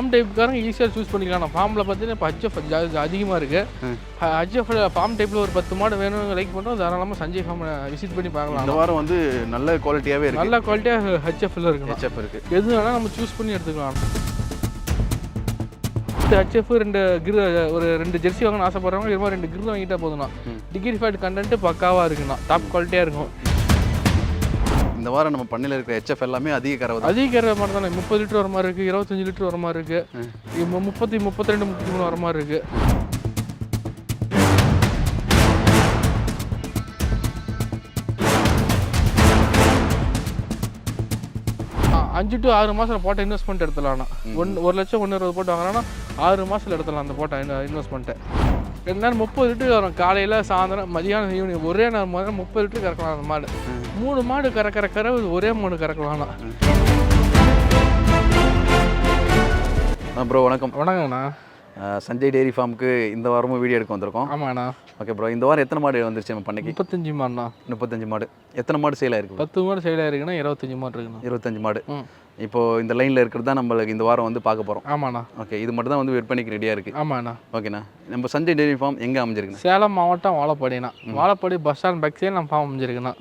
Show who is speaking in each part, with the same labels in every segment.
Speaker 1: Form டைப்புக்காரங்க ஈஸியாக choose பண்ணிக்கலாம். ஃபார்மில் பார்த்தீங்கன்னா இப்போ ஹச்எஃப் அதிகமாக இருக்குது ஹச்எஃப் ஃபார்ம் டைப்பில் ஒரு பத்து மாடு வேணும் லைக் பண்ணுறோம் தாராளமாக சஞ்சய் ஃபார்ம் விசிட் பண்ணி பார்க்கலாம்.
Speaker 2: இந்த வாரம் வந்து நல்ல குவாலிட்டியாவே இருக்கு.
Speaker 1: நல்ல குவாலிட்டியாக ஹச்எஃப்ல இருக்கணும்.
Speaker 2: ஹெச்எஃப் இருக்கு.
Speaker 1: எது வேணால் நம்ம சூஸ் பண்ணி எடுத்துக்கலாம். ஹச்எஃப் ரெண்டு கிரு ஒரு ரெண்டு ஜெர்சி வாங்கணும்னு ஆசைப்படுறவங்க இது மாதிரி ரெண்டு கிரு வாங்கிட்டா போதும்ண்ணா டிகிரி ஃபேட் கண்டென்ட் பக்காவாக இருக்குண்ணா டாப் குவாலிட்டியாக இருக்கும்.
Speaker 2: இந்த வாரம் நம்ம பண்ணையில இருக்கிற ஹெச்எஃப் எல்லாமே அதிக கறவை
Speaker 1: அதிக கறவை மாதிரி தானே? முப்பது லிட்டர் வர மாதிரி இருக்குது இருபத்தஞ்சு லிட்டர் வர மாதிரி இருக்குது முப்பத்தி முப்பத்தி ரெண்டு முப்பத்தி மூணு வர மாதிரி இருக்குது அஞ்சு டு ஆறு மாதத்தில் போட்ட இன்வெஸ்ட்மெண்ட் எடுத்துலாம்ண்ணா ஒன்று ஒரு லட்சம் ஒன்று இருபது போட்டு வாங்கினா ஆறு மாதத்தில் எடுத்துடலாம் அந்த போட்ட இன்வெஸ்ட்மெண்ட்டை ரெண்டு நேரம் முப்பது லிட்டருக்கு வரும் காலையில் சாயந்தரம் மதியானம் ஈவினிங் ஒரே நேரம் முதல்ல முப்பது லிட்டர் கறக்கலாம் அந்த மாடு. மூணு மாடு கறக்கிற கறவை ஒரே மாடு கறக்கலாம்ண்ணா
Speaker 2: ப்ரோ வணக்கம்.
Speaker 1: வணக்கங்கண்ணா.
Speaker 2: சஞ்சய் டெய்ரி ஃபார்முக்கு இந்த வாரமும் வீடியோ எடுக்க வந்திருக்கோம்.
Speaker 1: ஆமாண்ணா.
Speaker 2: ஓகே ப்ரோ இந்த வாரம் எத்தனை மாடு வந்துருச்சு நம்ம பண்ணைக்கு?
Speaker 1: முப்பத்தஞ்சு மாடுண்ணா.
Speaker 2: முப்பத்தஞ்சு மாடு. எத்தனை மாடு சேல் ஆயிருக்கு bro?
Speaker 1: பத்து மாடு சைடாக இருக்குன்னா இருபத்தஞ்சி மாடு இருக்குண்ணா.
Speaker 2: இருபத்தஞ்சு மாடு.
Speaker 1: ம்
Speaker 2: இப்போ இந்த லைன்ல இருக்கிறது தான் நம்மளுக்கு இந்த வாரம் வந்து பார்க்க போறோம்.
Speaker 1: ஆமாண்ணா.
Speaker 2: ஓகே இது மட்டும் தான் வந்து விற்பனைக்கு ரெடியா இருக்கு.
Speaker 1: ஆமாண்ணா.
Speaker 2: ஓகேண்ணா நம்ம சஞ்சய் டெய்ரி ஃபார்ம் எங்க அமைஞ்சிருக்குண்ணா?
Speaker 1: சேலம் மாவட்டம் வாழப்பாடிண்ணா. Vazhapadi bus stand back side நம்ம ஃபார்ம் அமைஞ்சிருக்குண்ணா.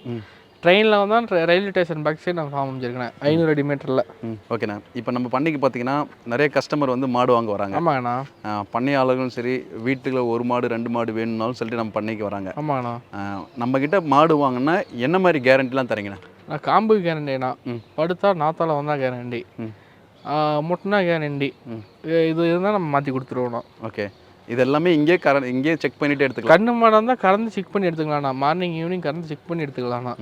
Speaker 1: ட்ரெயினில் வந்தால் ரயில்வே ஸ்டேஷன் பேக் சைடு நம்ம ஃபார்ம் அமைஞ்சிருக்கேண்ணா ஐநூறு அடி மீட்டரில்.
Speaker 2: ம். ஓகேண்ணா இப்போ நம்ம பண்ணைக்கு பார்த்தீங்கன்னா நிறைய கஸ்டமர் வந்து மாடு வாங்க வராங்க.
Speaker 1: ஆமாங்கண்ணா.
Speaker 2: பண்ணையாளர்களும் சரி வீட்டுல ஒரு மாடு ரெண்டு மாடு வேணும்னாலும் சொல்லிட்டு நம்ம பண்ணைக்கு வராங்க.
Speaker 1: ஆமாங்கண்ணா.
Speaker 2: அஹ், நம்ம கிட்ட மாடு வாங்கினா என்ன மாதிரி கேரண்டிலாம் தரீங்கண்ணா?
Speaker 1: நான் காம்பு கேரண்டிண்ணா
Speaker 2: ம்.
Speaker 1: படுத்தா நாத்தால வந்தால் கேரண்டி
Speaker 2: ம்.
Speaker 1: முட்டினா கேரண்டி
Speaker 2: ம்.
Speaker 1: இது இருந்தால் நம்ம மாற்றி கொடுத்துருவோண்ணா
Speaker 2: ஓகே இது எல்லாமே இங்கே கர இங்கே செக் பண்ணிட்டு எடுத்துக்கலாம்
Speaker 1: கண்ணு மாடாக இருந்தால் கறந்து செக் பண்ணி எடுத்துக்கலாம்ண்ணா மார்னிங் ஈவினிங் கறந்து செக் பண்ணி எடுத்துக்கலாம்ண்ணா.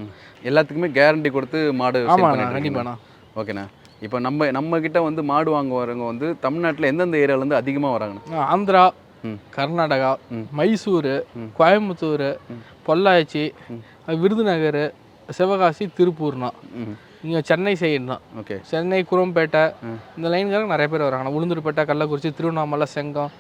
Speaker 2: எல்லாத்துக்குமே கேரண்டி கொடுத்து மாடு
Speaker 1: ஆமாண்ணா? கண்டிப்பாண்ணா
Speaker 2: ஓகேண்ணா இப்போ நம்ம நம்ம கிட்ட வந்து மாடு வாங்க வரவங்க வந்து தமிழ்நாட்டில் எந்தெந்த ஏரியாலேருந்து அதிகமாக வராங்கண்ணா
Speaker 1: ஆந்திரா. கர்நாடகா. மைசூர். கோயம்புத்தூர் பொள்ளாச்சி. விருதுநகர் சிவகாசி திருப்பூர்னா
Speaker 2: ம்
Speaker 1: இங்கே சென்னை சைடு தான்.
Speaker 2: ஓகே.
Speaker 1: சென்னை குரோம்பேட்டை. இந்த லைன்காரங்க நிறைய பேர் வராங்க. உளுந்தூர்பேட்டை கள்ளக்குறிச்சி திருவண்ணாமலை செங்கம்.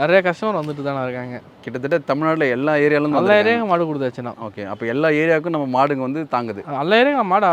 Speaker 1: நிறைய கஸ்டமர் வந்துட்டு தானே இருக்காங்க.
Speaker 2: கிட்டத்தட்ட தமிழ்நாட்டில் எல்லா ஏரியாலேருந்து
Speaker 1: நல்ல ஏரியா மாடு கொடுத்தாச்சுண்ணா.
Speaker 2: ஓகே. அப்போ எல்லா ஏரியாவுக்கும் நம்ம மாடுங்க வந்து தாங்குது.
Speaker 1: நல்ல ஏரியா மாடு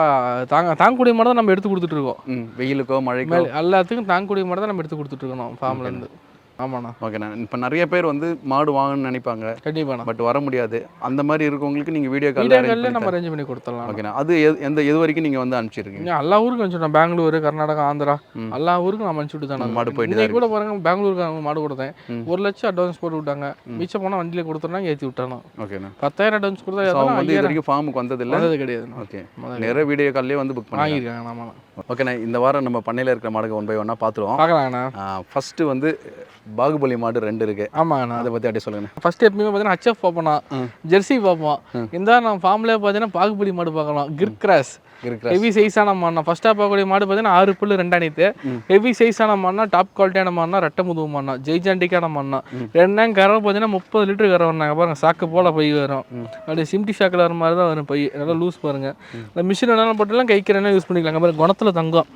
Speaker 1: தாங்க தாங்கக்கூடிய மாடு தான் நம்ம எடுத்து கொடுத்துட்டு இருக்கோம்.
Speaker 2: வெயிலுக்கோ மழைக்கோ?
Speaker 1: எல்லாத்துக்கும் தாங்கக்கூடிய மாடு தான் நம்ம எடுத்து கொடுத்துட்டு இருக்கணும் ஃபார்ம்ல இருந்து. ஆமாண்ணா.
Speaker 2: ஓகேண்ணா. இப்போ நிறைய பேர் வந்து மாடு வாங்கணும்னு நினைப்பாங்க.
Speaker 1: கண்டிப்பாண்ணா.
Speaker 2: பட் வர முடியாது. அந்த மாதிரி இருக்கவங்களுக்கு நீங்கள் வீடியோ கால்
Speaker 1: நம்ம அரேஞ்ச் பண்ணி கொடுத்துடலாம்
Speaker 2: ஓகேண்ணா. அது எது- எந்த எது வரைக்கும் நீங்கள் வந்து அனுப்பிச்சிருக்கீங்க?
Speaker 1: எல்லா ஊருக்கும் அனுப்பிச்சுட்டேன் பெங்களூர் கர்நாடகா ஆந்திரா. எல்லா ஊருக்கும் நம்ம அனுப்பிச்சுட்டு தானே
Speaker 2: மாடு போயிட்டு
Speaker 1: கூட பாருங்க பெங்களூருக்கு அவங்க மாடு கொடுத்தேன். ஒரு லட்சம் அட்வான்ஸ் போட்டு விட்டாங்க. மிச்சம் போனால் வண்டியில் கொடுத்துட்டாங்க ஏற்றி விட்டானோ
Speaker 2: ஓகேண்ணா.
Speaker 1: பத்தாயிரம் அட்வான்ஸ் கொடுத்தா?
Speaker 2: வந்து இது வரைக்கும் ஃபார்முக்கு
Speaker 1: வந்தது கிடையாது
Speaker 2: ஓகே. நிறைய வீடியோ கால்லேயே வந்து புக் பண்ணி
Speaker 1: வாங்கியிருக்காங்க ஆமாண்ணா.
Speaker 2: ஓகேண்ணா. இந்த வாரம் நம்ம பண்ணையில் இருக்கிற மாடுங்க ஒன் பை ஒன்னாக பார்த்துருவோம்
Speaker 1: பார்க்கலாங்கண்ணா
Speaker 2: ஃபஸ்ட்டு வந்து பாகுபலி மாடு ரெண்டு இருக்கு.
Speaker 1: ஆமாங்கண்ணா.
Speaker 2: அதை பற்றி அப்படியே சொல்லுங்கண்ணா.
Speaker 1: ஃபர்ஸ்ட் எப்பயுமே பார்த்தீங்கன்னா ஹச்எஃப் பார்ப்போம்ண்ணா.
Speaker 2: ம்.
Speaker 1: ஜெர்சி பார்ப்போம். இந்த நம்ம ஃபார்ம்லேயே பார்த்தீங்கன்னா பாகுபலி மாடு பார்க்கலாம். கிர் கிராஸ் ஹெவி சைஸான மாடுனா ஃபர்ஸ்ட்டாக பார்க்கக்கூடிய மாடு பார்த்தீங்கன்னா ஆறு புல்லு ரெண்டாணித்து ஹெவி சைஸான மாடுனா டாப் குவாலிட்டியான மாடுனா ரெட்டை முதுகு மாடுனா ஜெய்ஜாண்டிக்கான மாடுனா ரெண்டாம் கறவை பார்த்தீங்கன்னா முப்பது லிட்டர் கறவை வந்தாங்க பாருங்க சாக்கு போல பை வரும். அப்படியே சிம்டி ஷாக்கில் வர மாதிரி தான் வரும் பை நல்லா லூஸ் பாருங்க. இந்த மிஷின் வேணாலும் போட்டுலாம் கைக்கிறேன்னா யூஸ் பண்ணிக்கலாம். பாருங்க குணத்தில் தங்கம்.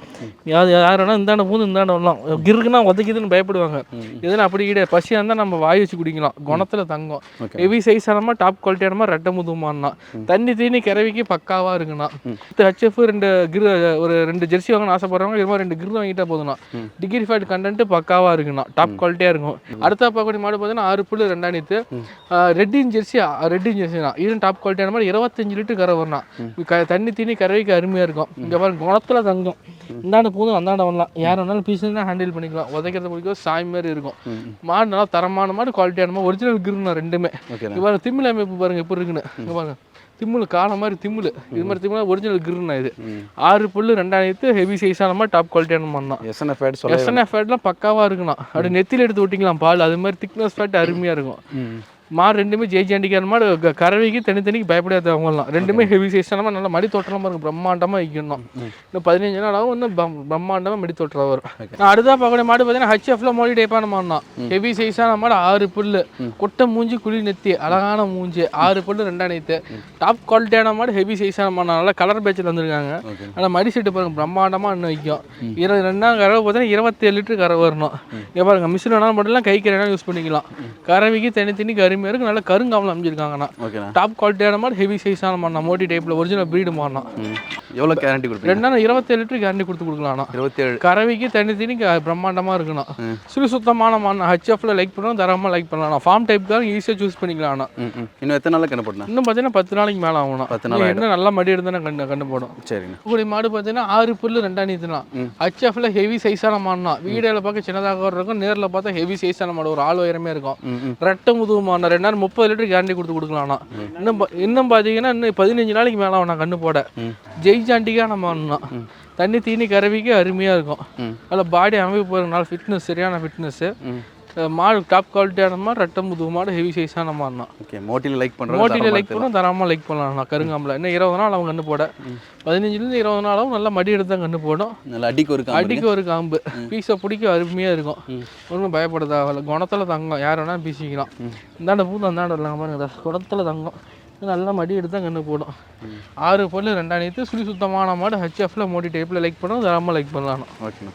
Speaker 1: யார் யார் வேணா இந்தாண்ட பூந்து இந்தாண்ட வரலாம். கிறுக்குன்னா உதைக்குதுன்னு பயப்படுவாங்க. இதெல்லாம் அப்படி கிடையாது. பசியாக இருந்தால் நம்ம வாய் வச்சு குடிக்கலாம். குணத்தில் தங்கம். ஹெவி சைஸான மாதிரி டாப் குவாலிட்டியான மாதிரி ரெட்டை முதுமானா தண்ணி தீனி கிரவிக்கு பக்காவாக இருக்குண்ணா. ஹச்எஃப் ரெண்டு கிரு ஒரு ரெண்டு ஜெர்சி வாங்கணும்னு ஆசைப்படுறவங்க இது மாதிரி ரெண்டு கிரு வாங்கிட்டா
Speaker 2: ம்.
Speaker 1: டிகிரி ஃபேட் கண்டென்ட் பக்காவாக இருக்குண்ணா டாப் குவாலிட்டியாக இருக்கும். அடுத்த பார்க்கக்கூடிய மாடு பார்த்தீங்கன்னா ஆறு புல்லு ரெண்டாணித்து ரெட்டின் ஜெர்சி ரெட்டின் ஜெர்சினா இதுவும் டாப் குவாலிட்டியான மாதிரி இருபத்தஞ்சு லிட்டர் கரை வரணும் தண்ணி தீனி கறவைக்கு அருமையாக இருக்கும். இங்கே பாருங்க குணத்தில் தங்கம். இந்தாண்ட போதும் அந்தாண்ட வரலாம். யார் வேணாலும் பீஸ்னா ஹேண்டில் பண்ணிக்கலாம். உதைக்கிறது பிடிக்கும் சாய் மாதிரி இருக்கும். மாடு நல்லா தரமான மாடு குவாலிட்டியான மாடு ஒரிஜினல் கிருண்ணா ரெண்டுமே. பாருங்க திமிழ் அமைப்பு பாருங்க எப்படி இருக்குன்னு. பாருங்க. திமிழ் காண மாதிரி திமிழ் இது மாதிரி திமிழ் ஒரிஜினல் கிருண்ணா இது. ஆறு புல்லு ரெண்டாயிரத்து ஹெவி சைஸான மாதிரி டாப் குவாலிட்டியான தான்.
Speaker 2: எஸ்என்எஃப் ஃபேட்
Speaker 1: எஸ்என்எஃப் ஃபேட்லாம் பக்காவாக இருக்குண்ணா. அப்படி நெத்தியில் எடுத்து விட்டிக்கலாம் பால். அது மாதிரி திக்னஸ் ஃபேட் அருமையாக இருக்கும். மாடு ரெண்டுமே ஜெய் ஜாண்டிக்கான மாடு கறவைக்கு தனித்தனிக்கு பயப்படாத அவங்கலாம் ரெண்டுமே ஹெவி சைஸான மாதிரி நல்லா மடி தோட்டலாம் பாருங்க பிரம்மாண்டமாக வைக்கணும் இன்னும் பதினஞ்சு நாள் ஆகும் இன்னும் பம்- பிரம்மாண்டமா மடி தோட்டம் வரும். நான் அடுத்தா பார்க்கக்கூடிய மாடு பார்த்தீங்கன்னா ஹச்எஃப்ல மோடி டைப்பான மாடுனா ஹெவி சைஸான மாடு ஆறு புல்லு. கொட்டை மூஞ்சி குழி நெத்தி அழகான மூஞ்சி ஆறு புல்லு ரெண்டாயிரத்து டாப் குவாலிட்டியான மாடு ஹெவி சைஸான மாடு நல்லா கலர் பேச்சில் வந்திருக்காங்க. ஆனால் மடி செட்டு பாருங்க. பிரம்மாண்டமாக இன்னும் வைக்கும். இரு ரெண்டாம் கறவை பார்த்தீங்கன்னா இருபத்தேழு லிட்டர் கறவை வரணும். இங்கே பாருங்க மிஷின் வேணாலும் மட்டும்லாம் கைக்கு வேணாலும் யூஸ் பண்ணிக்கலாம். கறவைக்கு தனித்தனி இருக்கு நல்லா கருங்காமல் அமைஞ்சிருக்காங்கண்ணா. டாப் குவாலிட்டியான மாடு ஹெவி சைஸான மாடுனா மோட்டி டைப்பில் ஒரிஜினல் ப்ரீடு மாடுனா
Speaker 2: ம். எவ்வளோ கேரண்டி கொடுப்பீங்க?
Speaker 1: ரெண்டு நாள் இருபத்தேழு லிட்டர் கேரண்டி கொடுத்து கொடுக்கலாம்ண்ணா
Speaker 2: இருபத்தேழு.
Speaker 1: கறவைக்கு தண்ணி தண்ணி க- பிரம்மாண்டமா இருக்கணும் சுழி சுத்தமான மண் ஹெச்எஃப்ல லைக் பண்ணலாம் தரமா லைக் பண்ணலாம் ஃபார்ம் டைப்க்காக ஈஸியாக சூஸ் பண்ணிக்கலாம்ண்ணா
Speaker 2: இன்னும் எத்தனை நாளில் கண்ணு போடணும்?
Speaker 1: இன்னும் பார்த்தீங்கன்னா பத்து நாளைக்கு மேலே ஆகணும்
Speaker 2: பத்து நாள்
Speaker 1: என்ன நல்லா மடி எடுத்தானே கண்டு கண்டு போடும்.
Speaker 2: சரிண்ணா
Speaker 1: கூடி மாடு பார்த்தீங்கன்னா ஆறு புல்லு ரெண்டா நீத்துலாம் ஹெச்எஃப்ல ஹெவி சைஸான மாடுனா வீடியோல பார்க்க சின்னதாக இருக்கும் நேரில் பார்த்தா ஹெவி சைஸான மாடு. ஒரு ஆள் உயரமே இருக்கும். ரெட்டை முதுகு மாடு ரெண்டு நாள் முப்பது லிட்டர் கேரண்டி கொடுத்து கொடுக்கலாம்ண்ணா இன்னும் இன்னும் பார்த்தீங்கன்னா இன்னும் பதினஞ்சு நாளைக்கு மேலே ஆகணும் கண்ணு போட.
Speaker 2: ம்.
Speaker 1: ஜெய்ஜாண்டிக்கான மாடுனா தண்ணி தீனி கறவிக்கு அருமையாக இருக்கும். அதில் பாடி அமைப்பு போகிறதுனால ஃபிட்னஸ் சரியான ஃபிட்னஸ்ஸு மாடு டாப் குவாலிட்டியான மாடு ரெட்டை முதுகு மாடு ஹெவி சைஸான மாடுனா
Speaker 2: ஓகே மோட்டியில் லைக் பண்ணுறோம்
Speaker 1: மோட்டியில் லைக் பண்ணணும் தரமாக லைக் பண்ணலாம் கருங்காம்பில். இன்னும் இருபது நாள் அவங்க கண்ணு போட. பதினஞ்சுலேருந்து இருபது நாளும் நல்லா மடி எடுத்து தான் கண்ணு போடும்.
Speaker 2: நல்லா அடிக்கு ஒரு
Speaker 1: அடிக்க ஒரு காம்பு. பீஸை பிடிக்க அருமையாக இருக்கும். ஒன்றும் பயப்பட தேவையில்ல குணத்தில் தங்கம். யார் வேணாலும் பீசிக்கலாம். இந்தாண்ட பூந்து அந்தாண்ட வரலாம் பாருங்க குணத்தில் தங்கம். நல்லா மடி எடுத்து தான் கண்ணு போடும் ஆறு ரெண்டாம் நேற்று சுழி சுத்தமான மாடு ஹெச்எஃப்ல மோடி டைப்பில் லைக் பண்ணணும் தரமாக லைக் பண்ணலாம்
Speaker 2: ஓகேண்ணா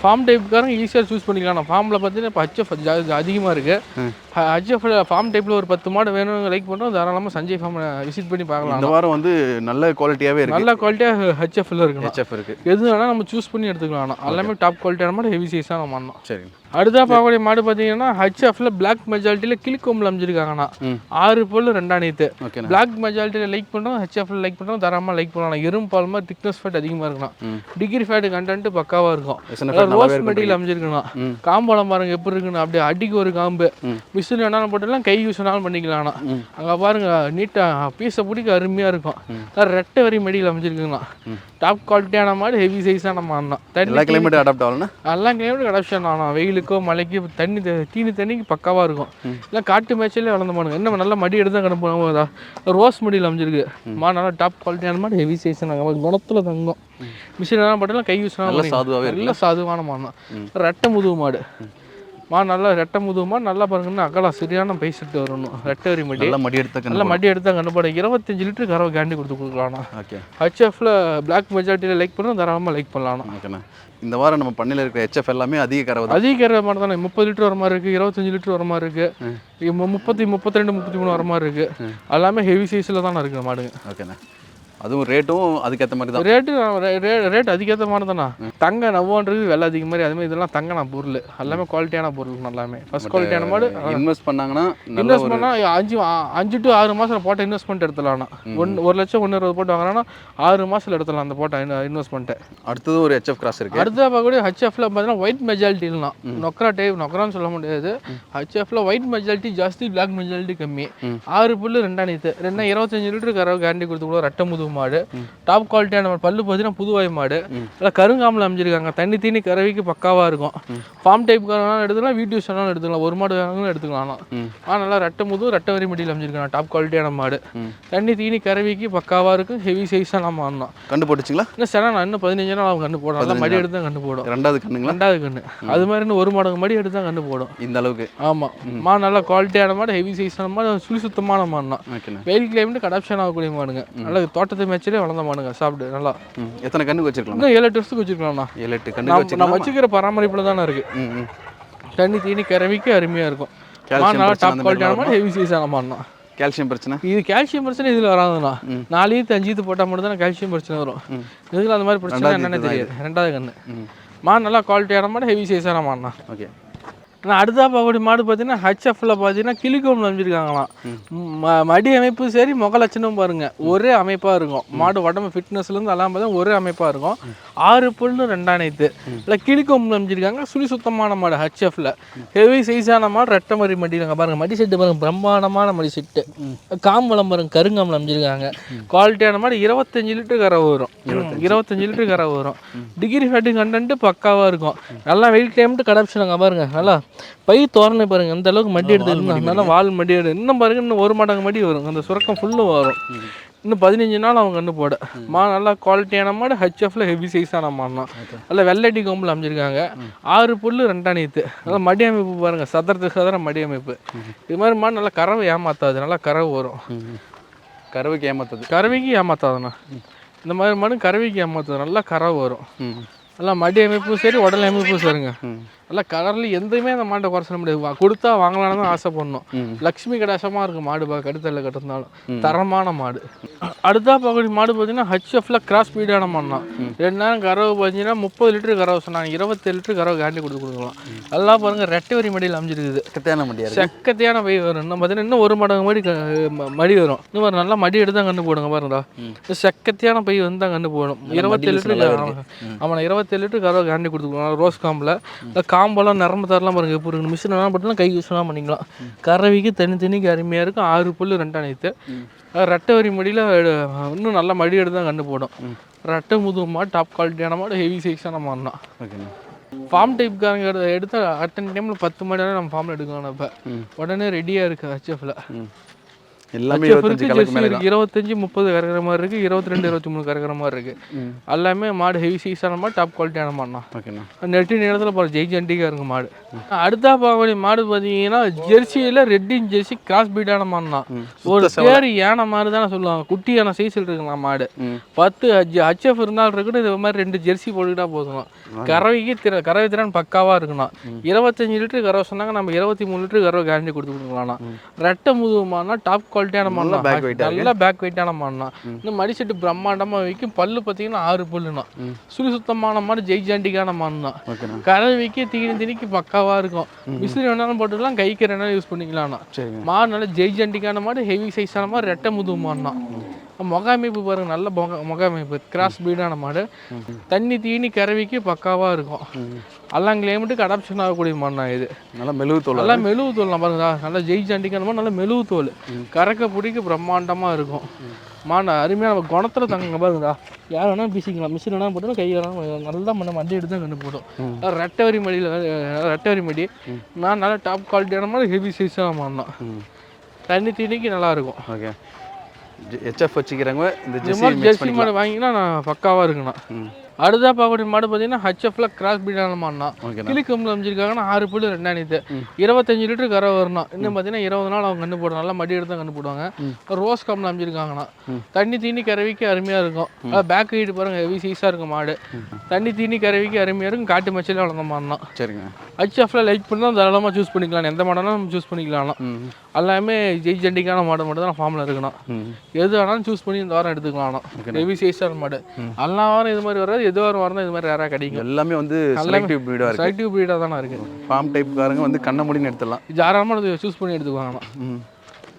Speaker 1: ஃபார்ம் டைப்புக்காரங்க ஈஸியாக சூஸ் பண்ணிக்கலாம். ஃபார்மில் பார்த்தீங்கன்னா இப்போ ஹச்எஃப் அதிகமாக இருக்குது ஹச்எஃப்ல ஃபார்ம் டைப்பில் ஒரு பத்து மாடு வேணும் லைக் பண்ணுறோம் தாராளமாக சஞ்சய் ஃபார்ம் விசிட் பண்ணி பார்க்கலாம்.
Speaker 2: இந்த வாரம் வந்து நல்ல குவாலிட்டியாகவே இருக்கு.
Speaker 1: நல்ல குவாலிட்டியாக ஹெச்எஃப்ல இருக்கணும்.
Speaker 2: ஹெச்எஃப் இருக்கு.
Speaker 1: எது வேணால் நம்ம சூஸ் பண்ணி எடுத்துக்கலாம். எல்லாமே டாப் குவாலிட்டியான மாடு ஹெவி சைஸாக நம்ம பண்ணோம்
Speaker 2: சரிங்க.
Speaker 1: அடுத்தா பார்க்கக்கூடிய மாடு பார்த்தீங்கன்னா ஹச்எஃப்ல பிளாக் மெஜாரிட்டியில் கிளிக்கோம்பில் அமைஞ்சிருக்காங்கண்ணா. ஆறு பொருள் ரெண்டாம்
Speaker 2: ஓகேண்ணா
Speaker 1: பிளாக் மெஜாரிட்டியில் லைக் பண்ணுறோம் ஹெச்எஃப்ல லைக் பண்ணுறோம் தரமாக லைக் பண்ணலாம் எறும்பு பால் மாதிரி திக்னஸ் ஃபேட் அதிகமாக இருக்கணும். டிகிரி ஃபேட் கண்டென்ட் பக்காவாக இருக்கும். ரோஸ் மெட்டீரியல் அமைஞ்சிருக்கணும்
Speaker 2: ம்.
Speaker 1: காம்பளம் பாருங்க எப்படி இருக்குன்னு அப்படியே அடிக்கு ஒரு காம்பு. மிஷின் வேணாலும் போட்டுலாம் கை யூஸ் வேணாலும் பண்ணிக்கலாம்ண்ணா. அங்கே பாருங்க நீட்டாக பீஸை பிடிக்க அருமையாக இருக்கும். ரெட்டை வரி மெடியில் அமைஞ்சிருக்குங்கண்ணா. டாப் குவாலிட்டியான மாடு ஹெவி சைஸான மாடுனா
Speaker 2: எல்லா கிளைமேட்டும் அடாப்ட் ஆகலண்ணா?
Speaker 1: எல்லாம் கிளைமேட் கடாப்ஷன் ஆனா வெயிலுக்கோ மழைக்கு தண்ணி தீனி தண்ணிக்கு பக்காவாக இருக்கும். இல்லை காட்டு மேய்ச்சலே வளர்ந்த மாடுங்க. என்ன நல்லா மடி எடுத்து தான் கிடப்போம் ரோஸ் மடியில் அமைஞ்சிருக்கு. மாடு நல்லா டாப் குவாலிட்டியான மாடு ஹெவி சைஸ் நாங்கள் குணத்தில் தங்கம். மிஷின் எல்லாம் பட்டெல்லாம் கை யூஸ்
Speaker 2: நல்ல சாதுவாகவே
Speaker 1: நல்ல சாதுவான மாடு ரெட்டை முதுகு மாடு. மாடு நல்லா ரெட்டை முதுகு மாடு நல்லா பாருங்கன்னா அகலா சரியான பை செட்டு வரணும். ரெட்டை வரி மடி
Speaker 2: நல்லா மடி எடுத்த
Speaker 1: நல்லா மடி எடுத்தா கண்டுபாடு இருபத்தஞ்சு லிட்டர் கறவை கேண்டி கொடுத்து கொடுக்கலாம்ண்ணா.
Speaker 2: ஓகே
Speaker 1: ஹச்எஃப்ல பிளாக் மெஜாரிட்டியில் லைக் பண்ணணும் தாராளமாக லைக் பண்ணலாம்
Speaker 2: ஓகேண்ணா. இந்த வாரம் நம்ம பண்ணையில் இருக்கிற ஹெச்எஃப் எல்லாமே அதிக கறவை
Speaker 1: அதிக கறவை மாதிரி தானே முப்பது லிட்டர் வர மாதிரி இருக்குது இருபத்தஞ்சு லிட்டர் வர மாதிரி இருக்குது முப்பத்தி முப்பத்தி ரெண்டு முப்பத்தி மூணு வர மாதிரி இருக்குது எல்லாமே ஹெவி சைஸில் தானே இருக்குது மாடுங்க.
Speaker 2: ஓகேண்ணா. அதுவும் ரேட்டும் அதுக்கேற்ற மாதிரி தான்.
Speaker 1: ரேட்டு ரேட் அதிகேற்ற மாதிரி தானே தங்க நவ்வான்றது விலை அதிக மாதிரி அதுமாதிரி இதெல்லாம் தங்கண்ணா பொருள். எல்லாமே குவாலிட்டியான பொருள் எல்லாமே ஃபர்ஸ்ட் குவாலிட்டியான மாடு
Speaker 2: இன்வெஸ்ட் பண்ணாங்கன்னா
Speaker 1: இன்வெஸ்ட் பண்ணால் அஞ்சு அஞ்சு டு ஆறு மாதம் போட்ட இன்வெஸ்ட்மெண்ட் எடுத்துலாம்ண்ணா ஒன் ஒரு லட்சம் ஒன்று இருபது போட்டு வாங்கினா ஆறு மாதத்தில் எடுத்துலாம் அந்த போட்ட இன்வெஸ்ட்மெண்ட்டை
Speaker 2: அடுத்தது ஒரு ஹெச்எஃப் கிராஸ் இருக்கு.
Speaker 1: அடுத்த பார்க்கக்கூடிய ஹச்எஃப்ல பார்த்தீங்கன்னா ஒயிட் மெஜாரிட்டிலாம் நொக்கரா டைப் நொக்கரான்னு சொல்ல முடியாது. ஹச்எஃப்ல ஒயிட் மெஜாரிட்டி ஜாஸ்தி பிளாக் மெஜாரிட்டி கம்மி. ஆறு புல்லு ரெண்டா நீத்து. ரெண்டா இருபத்தஞ்சு லிட்டர் கறவை கேரண்டி கொடுத்து கூட ரெட்டை முதுகு மாடு. டாப் குவாலிட்டியான மாடு. பல்லு பார்த்தீங்கன்னா புதுவாய் மாடு. இல்லை கருங்காமல் அமைஞ்சிருக்காங்க. தண்ணி தீனி கறவைக்கு பக்காவாக இருக்கும். ஃபார்ம் டைப் வேணாலும் எடுத்துக்கலாம் வீட்டு யூஸ் வேணாலும் எடுத்துக்கலாம். ஒரு மாடு வேணாலும் எடுத்துக்கலாம்
Speaker 2: ம்.
Speaker 1: ஆனால் நல்லா ரெட்டை முதுகு ரெட்டை வரி மடியில் அமைஞ்சிருக்காங்க. டாப் குவாலிட்டியான மாடு. தண்ணி தீனி கறவைக்கு பக்காவாக இருக்கும். ஹெவி சைஸாக மாடு தான்
Speaker 2: கண்டு போட்டுச்சிங்களா?
Speaker 1: இன்னும் சரி நான் இன்னும் பதினஞ்சு நாள் அவங்க கண்ணு போடும் நல்லா மடி எடுத்து தான் கண்ணு போடும்.
Speaker 2: ரெண்டாவது கண்ணுங்களா?
Speaker 1: ரெண்டாவது கண்ணு. அது மாதிரி இன்னும் ஒரு மாடு மடி எடுத்து தான் கண்ணு போடும்.
Speaker 2: இந்த அளவுக்கு.
Speaker 1: ஆமாம் மாடு நல்லா குவாலிட்டியான மாடு ஹெவி சைஸான மாடு சுழி சுத்தமான மாடு தான் வெயில் கிளைமேட் அடாப்ஷன் ஆகக்கூடிய மாடுங்க. நல்லா தோட்டத்து மேட்சிலே வளர்ந்த மாடுங்க சாப்பிடு நல்லா.
Speaker 2: எத்தனை கண்ணுக்கு வச்சிருக்கலாம்
Speaker 1: இன்னும் ஏழு எட்டு வருஷத்துக்கு வச்சுருக்கலாம்ண்ணா.
Speaker 2: ஏழு எட்டு கண்ணுக்கு
Speaker 1: நம்ம வச்சுக்கிற பராமரிப்பில் தானே இருக்கு.
Speaker 2: ம் ம்.
Speaker 1: தண்ணி தீனி கறவிக்கு அருமையாக இருக்கும். நல்லா டாப் குவாலிட்டியான மாடு ஹெவி சைஸான மாடு தான்
Speaker 2: கால்சியம் பிரச்சனை?
Speaker 1: இது கால்சியம் பிரச்சனை இதில் வராதுண்ணா. நாலு ஈத்து அஞ்சு ஈத்து போட்டால் மட்டும் தான் கால்சியம் பிரச்சனை வரும். இதில் அந்த மாதிரி பிரச்சனை என்னன்னு தெரியாது. ரெண்டாவது கண்ணு.
Speaker 2: ம்.
Speaker 1: நல்லா குவாலிட்டியான மாடு ஹெவி சைஸான மாடுண்ணா.
Speaker 2: ஓகே.
Speaker 1: நான் அடுத்தா பார்க்கக்கூடிய மாடு பார்த்தீங்கன்னா ஹச்எஃப்ல பார்த்தீங்கன்னா கிளிகோம் அமைஞ்சிருக்காங்களாம் ம- மடி அமைப்பு சரி முக லட்சணம் பாருங்க. ஒரே அமைப்பாக இருக்கும். மாடு உடம்பு ஃபிட்னஸ்லேருந்து எல்லாம் பார்த்தா ஒரே அமைப்பாக இருக்கும். ஆறு புல்லு ரெண்டாயிரத்து இல்லை கிளிகோம் அமைஞ்சிருக்காங்க சுழி சுத்தமான மாடு ஹச்எஃப்ல ஹெவி சைஸான மாடு ரெட்டை மடி மடியிலங்க பாருங்க மடி செட்டு பாருங்க. பிரம்மாண்டமான மடி செட்டு. காம்பளம் பாருங்க கருங்காம்பலம் அமைஞ்சிருக்காங்க குவாலிட்டியான மாடு இருபத்தஞ்சு லிட்டர் கறவை வரும் இருபத்தஞ்சு. லிட்டர் கறவை வரும் டிகிரி ஃபேட்டு கண்டென்ட் பக்காவாக இருக்கும். நல்லா வெயில் டைம்ட்டு கடாப்ஷனுங்க பாருங்க நல்லா பை தோரணை பாருங்க. அந்த அளவுக்கு மடி எடுத்து நல்லா வால் மடி எடு. இன்னும் பாருங்க இன்னும் ஒரு மடங்கு மடி வரும். அந்த சுரக்கம் ஃபுல்லும் வரும். இன்னும் பதினஞ்சு நாள் அவங்க கண்டு போட. மா. நல்லா குவாலிட்டியான மாடு ஹெச்எஃப்ல ஹெவி சைஸான மாடுனா. நல்லா வெள்ளடி கொம்பில் அமைஞ்சிருக்காங்க. ஆறு புல்லு ரெண்டா நீத்து நல்லா மடி அமைப்பு பாருங்க சதுரத்துக்கு சதுர மடி அமைப்பு இது மாதிரி மாடு நல்லா கறவை ஏமாத்தாது நல்லா கறவை வரும்.
Speaker 2: கறவைக்கு ஏமாத்தது.
Speaker 1: கறவைக்கு ஏமாத்தாதுண்ணா. இந்த மாதிரி மாடு கறவைக்கு ஏமாத்தாது நல்லா கறவை வரும். நல்லா மடி அமைப்பும் சரி உடல் அமைப்பும் சரிங்க. நல்லா கலர்ல எந்தமே அந்த மாட்டை குறை சொல்ல முடியாது. கொடுத்தா வாங்கலாம்னு தான் ஆசைப்படணும்.
Speaker 2: ம்.
Speaker 1: லக்ஷ்மி கடாசமா இருக்கு மாடு பா கடுத்தல கட்டிருந்தாலும் தரமான மாடு. அடுத்தா பகுதி மாடு பார்த்தீங்கன்னா ஹச்எஃப்ல கிராஸ் ஸ்பீடான மாடுனா ரெண்டு நேரம் கறவை பார்த்தீங்கன்னா முப்பது லிட்டர் கறவை சொன்னாங்க. இருபத்தேழு லிட்டர் கறவை கேண்டி கொடுத்து கொடுக்கலாம். எல்லாம் பாருங்க ரெட்டை வரி மடியில் அமைஞ்சிருக்குது.
Speaker 2: கத்தையான மடியா இருக்கு.
Speaker 1: செக்கத்தையான பை வரும். இன்னும் பார்த்தீங்கன்னா இன்னும் ஒரு மடங்கு மடி மடி வரும். இன்னும் ஒரு நல்லா மடி எடுத்து தான் கண்ணு போடுங்க பாருங்கடா. செக்கத்தையான பை வந்து தான் கண்ணு போடும். இருபத்தேழு லிட்டர் ஆமாம் இருபத்தேழு லிட்டர் கறவை கேண்டி கொடுத்துக்கலாம் ரோஸ் காம்பில் காம்பெல்லாம் நரம்பு தரலாம் பாருங்க. இப்போ இருக்கு மிஷின் எல்லாம் போட்டுலாம் கை யூஸ்லாம் பண்ணிக்கலாம். கறவைக்கு தனித்தனிக்கு அருமையாக இருக்கும். ஆறு புல் ரெண்டா நேற்று ரெட்டை வரி மடியில் இன்னும் நல்லா மடி எடுத்து தான் கண்ணு போடும் ரெட்டை முதுகு மாடு டாப் குவாலிட்டியான மாடு ஹெவி சைஸான மாடுனா
Speaker 2: ஓகேண்ணா
Speaker 1: ஃபார்ம் டைப்காரங்க எடுத்த எடுத்த அட்டன் டைமில் பத்து மணி நேரம் நம்ம ஃபார்மில் எடுக்கலாம் இப்போ உடனே ரெடியாக இருக்குது ஹெச்எஃப்ல
Speaker 2: எல்லாமே இருபத்தஞ்சு
Speaker 1: முப்பது கறக்கிற மாதிரி இருக்குது இருபத்தி ரெண்டு இருபத்தி மூணு கறக்கிற மாதிரி இருக்குது
Speaker 2: ம்.
Speaker 1: எல்லாமே மாடு ஹெவி சைஸான மாடு டாப் குவாலிட்டியான மாடுனா
Speaker 2: ஓகேண்ணா.
Speaker 1: நெட்டு நேரத்தில் பாரு ஜெய் ஜண்டிக்காக இருங்க மாடு. அடுத்தா பார்க்கக்கூடிய மாடு பார்த்தீங்கன்னா ஜெர்சியில் ரெட்டின் ஜெர்சி கிராஸ் பீடான மாடுனா ஒரு பேர் யானை மாதிரி தானே சொல்லுவாங்க. குட்டி யானை சைஸில் இருக்கலாம் மாடு. பத்து ஹச்எஃப் இருந்தாலும் இருக்கட்டும் இது மாதிரி ரெண்டு ஜெர்சி போட்டுக்கிட்டா போதும் கறவைக்கு திற கறவை திறன் பக்காவாக இருக்கணும் இருபத்தஞ்சு லிட்டர் கறவை சொன்னாங்க நம்ம இருபத்தி மூணு லிட்டர் கறவை கேரண்டி கொடுத்து கொடுக்கலாம் ரெட்டை முதுகுமானா டாப் குவாலிட்டியான மாடலாம்
Speaker 2: weight ஆ
Speaker 1: நல்லா பேக் வெயிட்டான மாடுனா இந்த மடிசெட்டு பிரம்மாண்டமாக வைக்கும். பல்லு பார்த்தீங்கன்னா ஆறு பல்லுனா சுழி சுத்தமான மாடு ஜெய் ஜாண்டிக்கான மாடுனா
Speaker 2: ஓகேண்ணா.
Speaker 1: கறவைக்கு தீனி திணிக்கு பக்காவாக இருக்கும். விசிறி வேணாலும் போட்டுக்கலாம் கைக்கு ரெண்டாலும் யூஸ் பண்ணிக்கலாம்னா மாடு நல்ல ஜெய் ஜண்டிக்கான மாடு ஹெவி சைஸான மாடு ரெட்டை முதுகு மாடுனா முகாமைப்பு பாருங்க நல்ல முக முகாமைப்பு. கிராஸ் பீடான மாடு. தண்ணி தீனி கறவைக்கு பக்காவாக இருக்கும். எல்லாம் கிளைமேட்டுக்கு அடாப்ஷன் ஆகக்கூடிய மாடுனா இது.
Speaker 2: நல்லா மெழுகு தோல்
Speaker 1: நல்லா மெழுவு தோல் பாருங்க நல்லா ஜெய் ஜண்டிக்கான மாடு நல்லா மெழுவு தோல். கறக்க பிடிக்க பிரம்மாண்டமாக இருக்கும். மாடு அருமையாக நம்ம குணத்தில் தங்குங்க பாருங்கடா. யார் வேணாலும் பீசிக்கலாம். மிஷின் வேணாலும் போட்டு கை வேணாலும் நல்லா மண்ணை மண்டி எடுத்து கண்டு போடும். ரெட்டவரி மடியில் ரெட்டவரி மடி. நான் நல்லா டாப் குவாலிட்டியான மாதிரி ஹெவி சைஸாக மாடினா
Speaker 2: ம்.
Speaker 1: தண்ணி தீனிக்கு நல்லா இருக்கும்.
Speaker 2: ஓகே. ஹெச்எஃப் வச்சுக்கிறவங்க இந்த
Speaker 1: இந்த
Speaker 2: ஜெர்சி
Speaker 1: ஜெர்சி மாடு வாங்கினா நான் பக்காவாக இருக்குண்ணா. அடுத்தா பார்க்கக்கூடிய மாடு பார்த்தீங்கன்னா ஹச்எஃப்ல கிராஸ் பீடான மாடுனா கிளி கம்பில் அமைச்சிருக்காங்கன்னா ஆறு புள்ளி ரெண்டாயிரத்து இருபத்தஞ்சு லிட்டர் கரை வரணும் இன்னும் பார்த்தீங்கன்னா இருபது நாள் அவங்க கண்டு போடுவாங்க. நல்லா மடி எடுத்து தான் கண்டு போடுவாங்க ரோஸ் கம்பில் அமைச்சிருக்காங்கன்னா தண்ணி தீனி கறவைக்கு அருமையாக இருக்கும். பேக் ஹைட் பாருங்க ஹெவி சைஸாக இருக்கும் மாடு. தண்ணி தீனி கறவைக்கு அருமையாக இருக்கும். காட்டு மச்சில வளர்ந்த மாடுனா
Speaker 2: சரிங்க.
Speaker 1: ஹச்எஃப்ல லைக் பண்ணால் தாராளமாக சூஸ் பண்ணிக்கலாம் எந்த மாடனாலும் நம்ம சூஸ் பண்ணிக்கலாம் எல்லாமே ஜெய் ஜண்டிக்கான மாடு மட்டும் தான் ஃபார்மில் இருக்கணும் எது வேணாலும் சூஸ் பண்ணி இந்த வாரம் எடுத்துக்கலாம் ஹெவி சைஸான மாடு. எல்லா வாரம் இது மாதிரி வராது எது வாரம் வரணும் இது மாதிரி யாராவது கிடைக்கும்.
Speaker 2: எல்லாமே வந்து செலக்டிவ் ப்ரீடாக இருக்கு.
Speaker 1: செலக்டிவ் ப்ரீடாக தானே இருக்கு.
Speaker 2: ஃபார்ம் டைப்காரங்க வந்து கண்ண முடின்னு எடுத்துடலாம்.
Speaker 1: தாராளமாக சூஸ் பண்ணி எடுத்துக்குவாங்க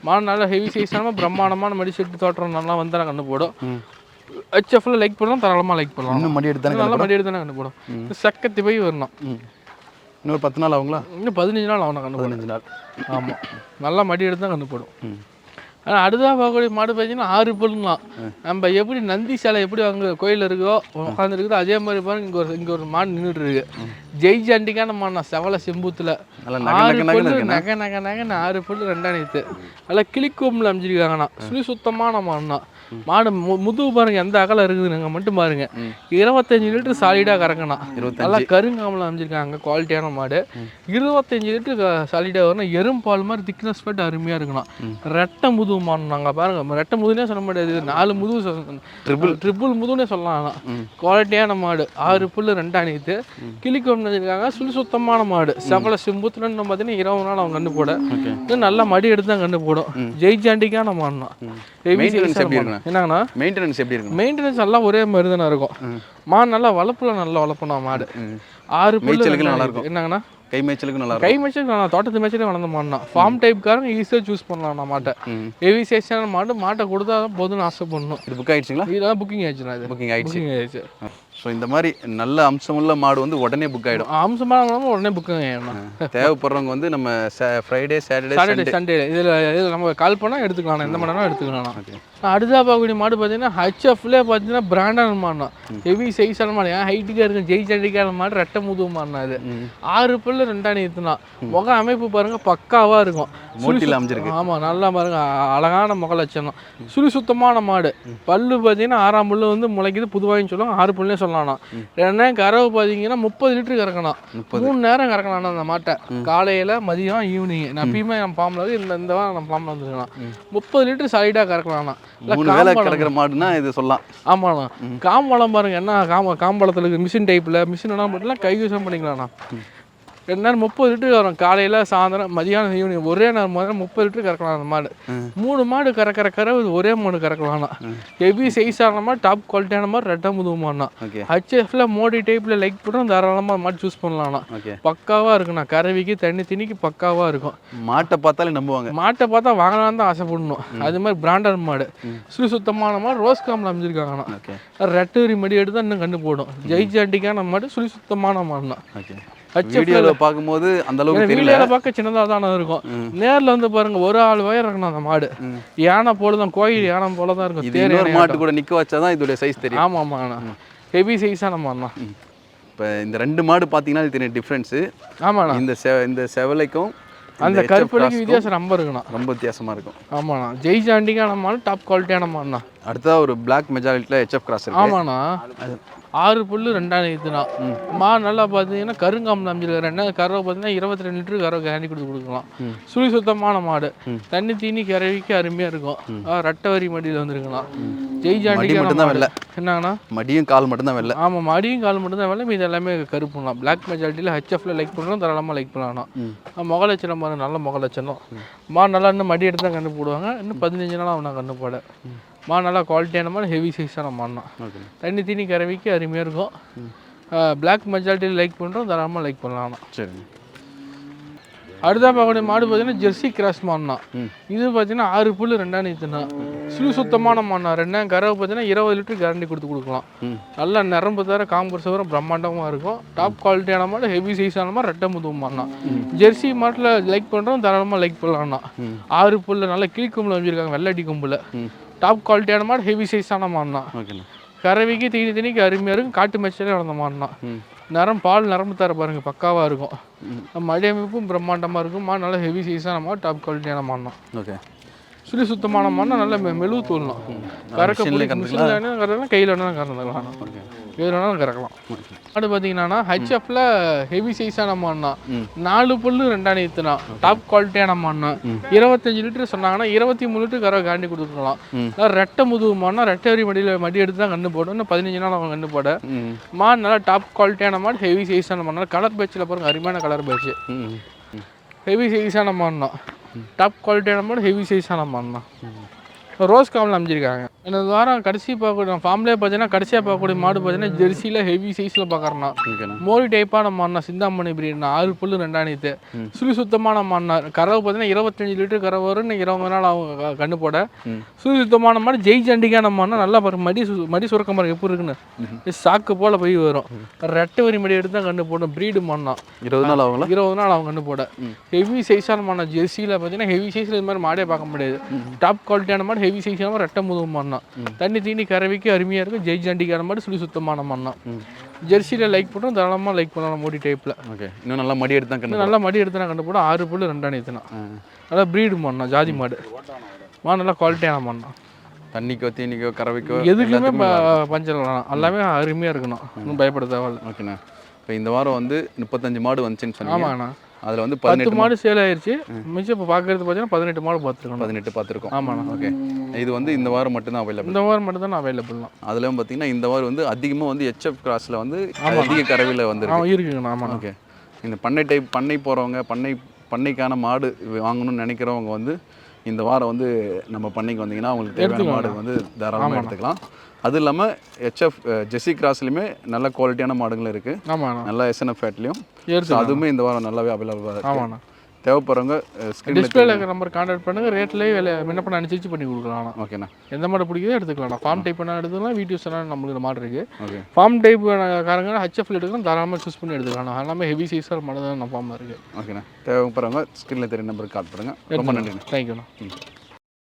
Speaker 1: மாடு நல்லா ஹெவி சைஸான பிரம்மாண்டமான மடி செட்டு தோட்டம் நல்லா வந்து கண்டு போடும். ஹெச்எஃப்ல லைக் பண்ணலாம் தாராளமாக லைக் பண்ணலாம்.
Speaker 2: இன்னும் மடி எடுத்தானே
Speaker 1: நல்லா மடி எடுத்து கண்டு போடும். சக்கத்தி போய் வரணும்.
Speaker 2: இன்னொரு பத்து நாள் ஆகுங்களா?
Speaker 1: இன்னும் பதினஞ்சு நாள் ஆகணும் போடும்
Speaker 2: பதினஞ்சு நாள்.
Speaker 1: ஆமாம் நல்லா மடி எடுத்து தான் கண்டு போடும். ஆனால் அடுத்தா பார்க்கக்கூடிய மாடு பார்த்தீங்கன்னா ஆறு பல்லுலாம் நம்ம எப்படி நந்தி சிலை எப்படி அங்கே கோயில் இருக்கோ உட்காந்துருக்குதோ அதே மாதிரி பாருங்க இங்கே ஒரு இங்கே ஒரு மாடு நின்றுட்டு இருக்கு ஜெய் ஜண்டிக்கான மாடுனா செவல செம்பூத்தில்.
Speaker 2: நகை
Speaker 1: ஆறு
Speaker 2: நகை இருக்குண்ணா
Speaker 1: நகை நகை நகைன்னு ஆறு பல்லு ரெண்டாயிரத்து நல்லா கிளிக்கோம்பில் அமைச்சிருக்காங்கண்ணா. சுழி சுத்தமான மாடுனா மாடு முதுகு பாருங்க எந்த அகலம் இருக்குதுங்க மட்டும் பாருங்க. இருபத்தஞ்சு லிட்டர் சாலிடாக கறக்கணும் நல்லா கருங்காமல் அமைச்சிருக்காங்க குவாலிட்டியான மாடு. இருபத்தஞ்சு லிட்டர் சாலிடாக வரணும் எறும் பால் மாதிரி திக்னஸ் பட்டு அருமையாக இருக்கணும் ரெட்டை முதுகு மாடு நாங்கள் பாருங்க. ரெட்டை முதுகுனே சொல்ல முடியாது. நாலு முதுகு ட்ரிபிள் ட்ரிபிள் முதுகுனே சொல்லலாம் குவாலிட்டியான மாடு. ஆறு புல்லு ரெண்டு அணித்து. கிளிக்கொண்டு வச்சிருக்காங்க. சுழி சுத்தமான மாடு. செவல செம்புத்துலன்னு பார்த்தீங்கன்னா இருபது நாள் அவங்க கண்டு போட. நல்லா மடி எடுத்து தான் கண்டு போடும். ஜெய் ஜாண்டிக்கான என்னங்கண்ணா?
Speaker 2: மெயின்டெனன்ஸ் எப்படி இருக்குண்ணா
Speaker 1: மெயின்டெனன்ஸ் எல்லாம் ஒரே மாதிரி தானே இருக்கும். மாடு நல்லா வளர்ப்புல நல்லா வளர்ப்பணும் மாடு. ஆறு
Speaker 2: மேய்ச்சலுக்கு நல்லா
Speaker 1: ரெண்டு என்னங்கண்ணா?
Speaker 2: கை மேய்ச்சலுக்கு நல்லா இருக்கும்
Speaker 1: கை மேய்ச்சல் நான் தோட்டத்து மேய்ச்சலே வளர்ந்த மாடுனா ஃபார்ம் டைப்காரங்க ஈஸியாக சூஸ் பண்ணலாம் நான் மாட்டை. ஹெவி சைஸான மாடு மாட்டை கொடுத்தா தான் போதும்னு ஆசைப்படணும்.
Speaker 2: இது புக் ஆயிடுச்சுங்களா?
Speaker 1: இதெல்லாம் புக்கிங் ஆயிடுச்சுண்ணா இது.
Speaker 2: புக்கிங் ஆயிடுச்சு.
Speaker 1: ஆயிடுச்சு.
Speaker 2: ஸோ இந்த மாதிரி நல்ல அம்சமுள்ள மாடு வந்து உடனே புக் ஆயிடும்.
Speaker 1: அம்சமான உடனே புக்கிங் ஆயிடணும்.
Speaker 2: தேவைப்படுறவங்க வந்து நம்ம ஃப்ரைடே சாட்டர்டே
Speaker 1: சாட்டர்டே சண்டே இதில் இதில் நம்ம கால் பண்ணால் எடுத்துக்கலாம். எந்த மாடனா எடுத்துக்கலாம்.
Speaker 2: ஓகே
Speaker 1: அடுத்தா பார்க்கக்கூடிய மாடு பார்த்தீங்கன்னா ஹச்எஃப்லேயே பார்த்தீங்கன்னா பிராண்டான மாடுனா ஹெவி சைஸான மாடு. ஏன் ஹைட்டுக்காக இருக்கும் ஜெய் சண்டிக்கான மாடு ரெட்டை முதுகு மாடுனா அது ஆறு பல்லு ரெண்டாணி எத்துனா முக அமைப்பு பாருங்க பக்காவாக இருக்கும்.
Speaker 2: மோட்டியில் அமைஞ்சிருக்கு.
Speaker 1: ஆமாம் நல்லா பாருங்க. அழகான முக லட்சணம். சுழி சுத்தமான மாடு. பல்லு பார்த்தீங்கன்னா ஆறாம் பல்லு வந்து முளைக்குது புதுவாயின்னு சொல்லுவாங்க. ஆறு பல்லுனே சொல்லலாம் ரெண்டாயிரம் கறவை பார்த்தீங்கன்னா முப்பது லிட்டரு கறக்கணும். மூணு நேரம் கறக்கலாம் அந்த மாட்டை. காலையில் மதியம் ஈவினிங் நான் எப்பயுமே நம்ம ஃபார்மில் வந்து இந்த இந்த வாரம் நம்ம ஃபார்மில் வந்துருக்கலாம் முப்பது லிட்டர் சாலிடாக கறக்கலாம்ண்ணா இல்லை
Speaker 2: மூணு வேலை கிடக்கிற மாடுனா இது சொல்லலாம்.
Speaker 1: ஆமாண்ணா. காம்பளம் பாருங்க என்ன காம காம்பளத்தில் இருக்கு மிஷின் டைப்பில் மிஷின் என்ன பண்ணலாம் கை யூஸ் பண்ணிக்கலாம்ண்ணா. ரெண்டு நேரம் முப்பது லிட்டர் வரும். காலையில் சாயந்தரம் மதியானம் ஈவினிங் ஒரே நேரம் முதல்ல முப்பது லிட்டர் கறக்கலாம் அந்த மாடு. மூணு மாடு கறக்கிற கறவை ஒரே மாடு கறக்கலாம் ஹெவி சைஸ் ஆன மாதிரி டாப் குவாலிட்டியான மாதிரி ரெட்டை முதுகுமாண்ணா
Speaker 2: ஓகே.
Speaker 1: ஹச்எஃப்ல மோடி டைப்பில் லைக் பண்ணுறோம் தாராளமாக மாடு சூஸ் பண்ணலாம்ண்ணா
Speaker 2: ஓகே.
Speaker 1: பக்காவாக இருக்குண்ணா. கறவைக்கு தண்ணி திணிக்கு பக்காவாக இருக்கும்.
Speaker 2: மாட்டை பார்த்தாலே நம்புவாங்க.
Speaker 1: மாட்டை பார்த்தா வாங்கலாம்னு தான் ஆசைப்படணும். அது மாதிரி பிராண்டட் மாடு. சுழி சுத்தமான மாடு ரோஸ் காமில் அமைஞ்சிருக்காங்கண்ணா.
Speaker 2: ஓகே.
Speaker 1: ரெட்டரி மடி எடுத்து இன்னும் கண்டு போடும் ஜெய்ஜாண்டிக்கான மாடு சுழி சுத்தமான HF
Speaker 2: வீடியோவில் பார்க்கும்போது அந்த அளவுக்கு தெரியல.
Speaker 1: வீடியோவில் பார்க்க சின்னதாக தானே இருக்கும். நேரில் வந்து பாருங்க ஒரு ஆள் வயர் இருக்கணும் அந்த மாடு. யானை போல தான் கோயில் யானை போல தான் இருக்கும்.
Speaker 2: இது இன்னொரு மாட்டு கூட நிக்க வச்சாதான் இதோட சைஸ் தெரியும்.
Speaker 1: ஆமாம் ஆமாண்ணா ஹெவி சைஸான மாடுண்ணா
Speaker 2: இப்போ இந்த ரெண்டு மாடு பார்த்தீங்கன்னா இது தெரியும் டிஃப்ரென்ஸு
Speaker 1: ஆமாண்ணா
Speaker 2: இந்த செ இந்த செவலைக்கும்
Speaker 1: அந்த
Speaker 2: HF
Speaker 1: கருப்புலைக்கு
Speaker 2: cross-க்கும்
Speaker 1: வித்தியாசம் ரொம்ப இருக்குண்ணா.
Speaker 2: ரொம்ப வித்தியாசமா இருக்கும்.
Speaker 1: ஆமாண்ணா ஜெய்ஜாண்டிக்கான மாடு டாப் குவாலிட்டியான மாடுண்ணா.
Speaker 2: அடுத்ததா ஒரு பிளாக் மெஜாரிட்டியில் ஹெச்எஃப் கிராஸ் இருக்கு.
Speaker 1: ஆமாண்ணா. ஆறு புல்லு ரெண்டாயிரத்துனா மா. நல்லா பார்த்தீங்கன்னா கருங்காமல் அமைஞ்சிருக்காரு. ரெண்டாவது கறவை பார்த்தீங்கன்னா இருபத்தி ரெண்டு லிட்டரு கறவை கேண்டி கொடுத்து கொடுக்கலாம். சுழி சுத்தமான மாடு. தண்ணி தீனி கறவைக்கு அருமையாக இருக்கும். ரெட்டை வரி மடியில் வந்துருக்கலாம் ஜெய் ஜாண்டிக்கான
Speaker 2: மட்டும்தான்
Speaker 1: மாடு.
Speaker 2: வெள்ளை.
Speaker 1: என்னங்கண்ணா?
Speaker 2: மடியும் கால் மட்டும்தான் வெள்ளை
Speaker 1: ஆமாம் மடியும் கால் மட்டும் தான் வேலை மீது எல்லாமே கருப்புலாம் பிளாக் மெஜாரிட்டியில் ஹெச்எஃப்ல லைக் பண்ணலாம் தாராளமாக லைக் பண்ணலாம் முக லட்சணம் பாருங்க நல்ல முக லட்சணம் மா நல்லா இன்னும் மடி எடுத்து தான் கண்ணு போடுவாங்க. இன்னும் பதினஞ்சு நாள் அவனை கண்ணு போட. மா நல்லா குவாலிட்டியான மாதிரி ஹெவி சைஸான மாடுனா
Speaker 2: ஓகே.
Speaker 1: தண்ணி தீனி கறவைக்கு அருமையாக இருக்கும். பிளாக் மெஜாரிட்டியில் லைக் பண்ணுறோம் தாராளமாக லைக் பண்ணலாம்.
Speaker 2: சரி
Speaker 1: அடுத்தா பார்க்கக்கூடிய மாடு பார்த்தீங்கன்னா ஜெர்சி கிராஸ் மாடுனா
Speaker 2: ம்.
Speaker 1: இது பார்த்தீங்கன்னா ஆறு புல்லு ரெண்டாம் நீத்துனா சுழி சுத்தமான மாடுனா ரெண்டாம் கறவை பார்த்தீங்கன்னா இருபது லிட்டர் கேரண்டி கொடுத்து கொடுக்கலாம். நல்லா நரம்பு தர காம்பர்ஸ் வர பிரம்மாண்டமாக இருக்கும். டாப் குவாலிட்டியான மாடு ஹெவி சைஸான மாதிரி ரெட்டை முதுகு மாடுனா ஜெர்சி மாட்டில் லைக் பண்ணுறோம் தாராளமாக லைக் பண்ணலாம்னா
Speaker 2: ம்.
Speaker 1: ஆறு புல்லு நல்லா கிளி கும்பில் வச்சுருக்காங்க வெள்ளடி கும்பில் டாப் குவாலிட்டியான மாடு ஹெவி சைஸான மாடுனா
Speaker 2: ஓகேண்ணா
Speaker 1: கறவைக்கு தீனி தீனிக்கு அருமையாக இருக்கும். காட்டு மேட்சிலே வளர்ந்த மாடுனா
Speaker 2: ம்.
Speaker 1: நரம் பால் நரம்பு தர பாருங்க பக்காவாக இருக்கும். மடி அமைப்பும் பிரம்மாண்டமாக இருக்கும். மாடு நல்லா ஹெவி சைஸான மாடு டாப் குவாலிட்டியான மாடுனா
Speaker 2: ஓகே
Speaker 1: சுழி சுத்தமான மாடுனா நல்ல மெ- மெழுகு தூள்லாம் கறக்க கையில் வேணாலும் கறந்துக்கலாம்.
Speaker 2: ஓகே
Speaker 1: எது வேணாலும் கறக்கலாம். மாடு பார்த்தீங்கன்னா ஹெச்எஃப்ல ஹெவி சைஸான மாடுனா. நாலு புல்லு ரெண்டாம் நீத்துனா டாப் குவாலிட்டியான மாடுனா இருபத்தஞ்சு லிட்டர் சொன்னாங்கன்னா இருபத்தி மூணு லிட்டர் கறவை காண்டி கொடுத்துக்கலாம்
Speaker 2: ம்.
Speaker 1: நல்லா ரெட்டை முதுகு மாடுனா ரெட்டை வரி மடியில் மடி எடுத்து தான் கண்ணு போடும் இன்னும் பதினஞ்சு நாள் அவன் கண்ணு போட. மாடு நல்லா டாப் குவாலிட்டியான மாடு ஹெவி சைஸான மாடு நல்லா கலர் பேட்சில் பாருங்க அருமையான கலர்
Speaker 2: ம்
Speaker 1: ஹெவி சைஸான மாடுனா டாப் குவாலிட்டியான மாடு ஹெவி சைஸான மாடுனா ரோஸ் காமில் அமைஞ்சிருக்காங்க. இந்த வாரம் கடைசி பார்க்கக்கூடிய ஃபார்ம்லேயே பார்த்தீங்கன்னா கடைசியாக பார்க்கக்கூடிய மாடு பார்த்தீங்கன்னா ஜெர்சியில் ஹெவி சைஸில் பார்க்குறேன்னா மோரி டைப்பான மாடுனா சிந்தாமணி பிரீட்னா ஆறு புல்லு ரெண்டாணித்து சுழி சுத்தமான மாடுனா கறவை பார்த்தீங்கன்னா இருபத்தஞ்சு லிட்டர் கறவை வரும் இன்னைக்கு இருபது நாள் அவங்க க- கண்ணு போட. சுழி சுத்தமான மாடு ஜெய் ஜண்டிக்கான மாடுனா நல்லா பாருங்க மடி சு- மடி சுரக்க மாதிரி எப்படி இருக்குன்னு. சாக்கு போல் போய் வரும். ரெட்டை வரி மடி எடுத்து தான் கண்ணு போடும் ப்ரீடு மாடுனா.
Speaker 2: இருபது நாள் ஆகுங்களா?
Speaker 1: இருபது நாள் அவங்க கண்ணு போட. ஹெவி சைஸான மாடு ஜெர்சியில் பார்த்தீங்கன்னா ஹெவி சைஸில் இது மாதிரி மாடே பார்க்க முடியாது. டாப் குவாலிட்டியான மாடு ஹெவி சைஸான ரெட்டை முதுகு மாடுனா. தண்ணி தீனி கறவைக்கு அருமையாக இருக்கும். ஜெய் ஜண்டிக்கான மாடு சுழி சுத்தமான மாடுனா ஜெர்சியில் லைக் பண்ணுறோம் தாராளமாக லைக் பண்ணலாம் மோடி டைப்பில்
Speaker 2: ஓகே இன்னும் நல்லா மடி எடுத்து தான் கண்டு
Speaker 1: நல்லா மடி எடுத்து நான் கண்டு போட ஆறு புல்லு ரெண்டாம் எத்தனா. நல்லா ப்ரீடு மாடுனா ஜாதி மாடு. மாடு நல்லா குவாலிட்டியான மாடுனா
Speaker 2: தண்ணிக்கோ தீனிக்கோ கறவைக்கோ
Speaker 1: எதுக்குமே ப- பஞ்சம் வேணாம் எல்லாமே அருமையாக இருக்கணும். ஒன்றும் பயப்பட தேவையில்ல.
Speaker 2: ஓகேண்ணா. இப்போ இந்த வாரம் வந்து முப்பத்தஞ்சு மாடு வந்துச்சுன்னு சொன்னீங்க.
Speaker 1: ஆமாண்ணா.
Speaker 2: அதில் வந்து
Speaker 1: பத்து மாடு சேல் ஆயிருச்சு. மிச்சம் இப்போ பார்க்கறது பார்த்தீங்கன்னா பதினெட்டு மாடு பார்த்துருக்கணும்
Speaker 2: பதினெட்டு பார்த்துருக்கோம்
Speaker 1: ஆமாண்ணா.
Speaker 2: ஓகே இது வந்து இந்த வாரம் மட்டும்தான் அவைலபிள்
Speaker 1: இந்த வாரம் மட்டும் தான். அவைலபிள்லாம்
Speaker 2: அதுலயும் பார்த்தீங்கன்னா இந்த வாரம் வந்து அதிகமாக வந்து ஹெச்எஃப் கிராஸில் வந்து அதிக கறவையில் வந்து
Speaker 1: இருக்குங்கண்ணா. ஆமாண்ணா.
Speaker 2: ஓகே இந்த பண்ணை டைப் பண்ணை போகிறவங்க பண்ணை பண்ணைக்கான மாடு வாங்கணும்னு நினைக்கிறவங்க வந்து இந்த வாரம் வந்து நம்ம பண்ணைக்கு வந்தீங்கன்னா அவங்களுக்கு தேவையான மாடு வந்து தாராளமாக எடுத்துக்கலாம். அது இல்லாமல் ஹெச்எஃப் ஜெஸி கிராஸ்லையுமே நல்ல குவாலிட்டியான மாடுங்களும் இருக்குது
Speaker 1: ஆமாண்ணா.
Speaker 2: நல்ல எஸ்என்எஃப் ஃபேட்லேயும் அதுவுமே இந்த வாரம் நல்லாவே அவைலபிளாக இருக்குது
Speaker 1: ஆமாண்ணா.
Speaker 2: தேவைப்படுறவங்க
Speaker 1: டிஸ்பிளேல இருக்கிற நம்பர் கான்டாக்ட் பண்ணுங்க. ரேட்லேயே விலை பண்ண அனுசரிச்சு பண்ணி கொடுக்கலாம்
Speaker 2: ஓகேண்ணா.
Speaker 1: எந்த மாடு பிடிக்குதோ எடுத்துக்கலாம் ஃபார்ம் டைப் பண்ணால் எடுத்துக்கலாம் வீடியோஸ் எல்லாம் நம்மளுக்கு மாடு இருக்கு.
Speaker 2: ஓகே.
Speaker 1: ஃபார்ம் டைப் காரங்க ஹச்எஃப்ல எடுக்கலாம் தாராளமாக சூஸ் பண்ணி எடுத்துக்கலாம் எல்லாமே ஹெவி சைஸாக மாடு தான் நம்ம ஃபார்மில் இருக்கு.
Speaker 2: ஓகேண்ணா. தேவைப்படுறவங்க ஸ்க்ரீனில் தெரிய நம்பருக்கு கால் பண்ணுங்கள் ரொம்ப நன்றிண்ணா.
Speaker 1: தேங்க்யூண்ணா